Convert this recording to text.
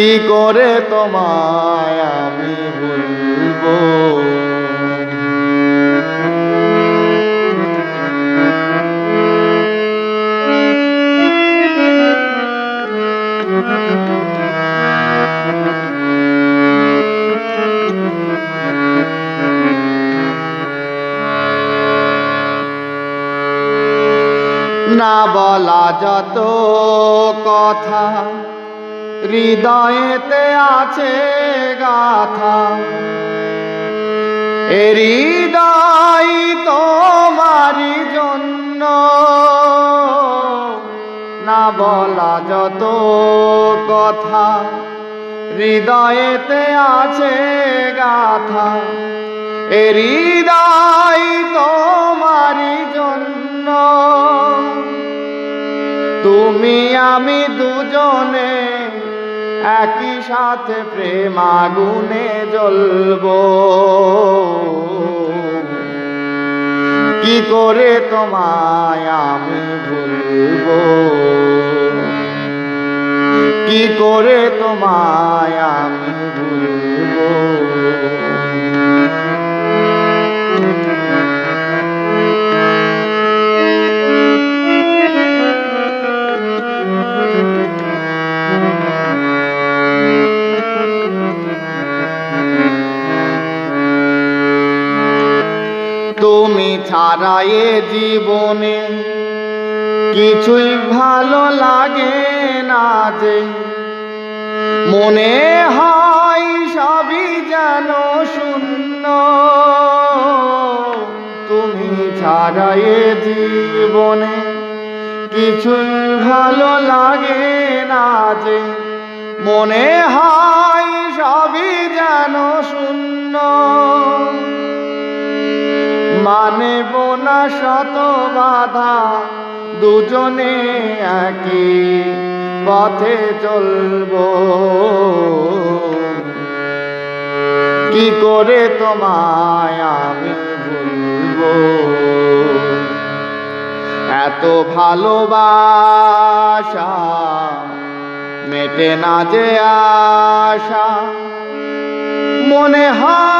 কি করে তোমায় আমি বলব না বলা যত কথা হৃদয়েতে আছে গাথা। হৃদয় তোমারই জন্য। না বলা যত কথা। হৃদয়েতে আছে গাথা। হৃদয় তোমারই জন্য। তুমি আমি দুজনে একই সাথে প্রেম আগুনে জ্বলবো। কি করে তোমায় আমি ভুলব? কি করে তোমায় আমি তুমি ছাড়া এ জীবনে কিছুই ভালো লাগে না যে। মনে হয় সবই যেন শূন্য। তুমি ছাড়া এ জীবনে কিছুই ভালো লাগে না যে। মনে হয় সবই যেন শূন্য। মানব না শত বাধা, দুজনে একই পথে চলবো। কি করে তোমায় আমি ভুলবো? এত ভালোবাসা মেটে না যে আশা, মনে হয়